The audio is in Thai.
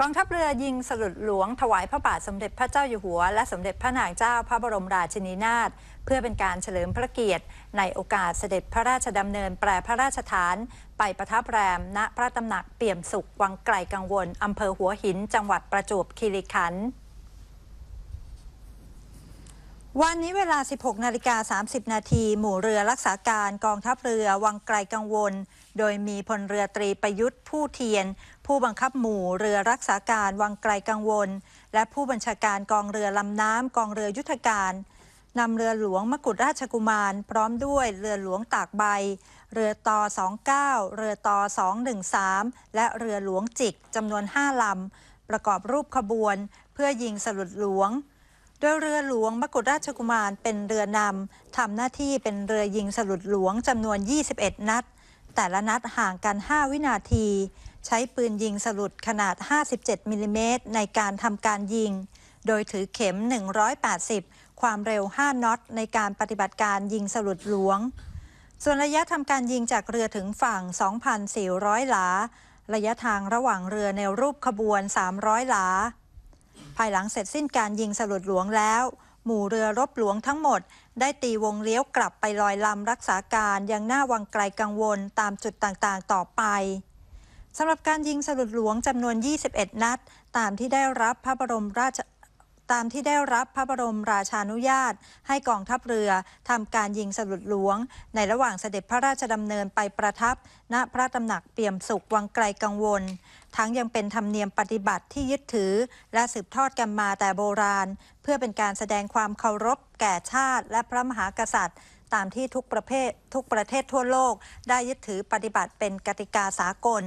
กองทัพเรือยิงสลุดหลวงถวายพระบาทสมเด็จพระเจ้าอยู่หัว และสมเด็จพระนางเจ้าพระบรมราชินีนาถเพื่อเป็นการเฉลิมพระเกียรติ ในโอกาสเสด็จพระราชดำเนินแปรพระราชฐาน ไปประทับแรม ณพระตำหนักเปี่ยมสุขวังไกลกังวลอำเภอหัวหิน จังหวัดประจวบคีรีขันธ์ วันนี้เวลา 16 นาฬิกา 30 นาที หมู่เรือรักษาการกองทัพเรือวังไกลกังวล โดยมีพลเรือตรีประยุทธ์ผู้เทียน ผู้บังคับหมู่เรือรักษาการวังไกลกังวล และผู้บัญชาการกองเรือลำน้ำกองเรือยุทธการนำเรือหลวงมกุฎราชกุมาร พร้อมด้วยเรือหลวงตากใบ เรือต่อ 29 เรือต่อ 213 และเรือหลวงจิกจำนวน 5 ลำ ประกอบรูปขบวน เพื่อยิงสลุดหลวง โดยเรือหลวงมกุฎราชกุมารเป็นเรือนำทำหน้าที่เป็นเรือยิงสลุดหลวงจำนวน 21 นัด แต่ละนัดห่างกัน 5 วินาที ใช้ปืนยิงสลุดขนาด 57 มิลลิเมตรในการทำการยิง โดยถือเข็ม 180 ความเร็ว 5 น็อต ในการปฏิบัติการยิงสลุดหลวง ส่วนระยะทำการยิงจากเรือถึงฝั่ง 2,400 หลา ระยะทางระหว่างเรือในรูปขบวน 300 หลา ภายหลังเสร็จสิ้นการยิงสลุดหลวงแล้ว หมู่เรือรบหลวงทั้งหมด ได้ตีวงเลี้ยวกลับไปลอยลำรักษาการยังหน้าวังไกลกังวลตามจุดต่างๆ ต่อไปสำหรับการยิงสลุดหลวงจำนวน 21 นัด ตามที่ได้รับพระบรมราช ตามที่ได้รับพระบรมราชานุญาต ให้กองทัพเรือทำการยิงสลุดหลวง ในระหว่างเสด็จพระราชดำเนินไปประทับ ณพระตำหนักเปี่ยมสุขวังไกลกังวล ทั้งยังเป็นธรรมเนียมปฏิบัติที่ยึดถือ และสืบทอดกันมาแต่โบราณ เพื่อเป็นการแสดงความเคารพ แก่ชาติ และพระมหากษัตริย์ตามที่ทุกประเภททุกประเทศทั่วโลก ได้ยึดถือปฏิบัติเป็นกติกาสากล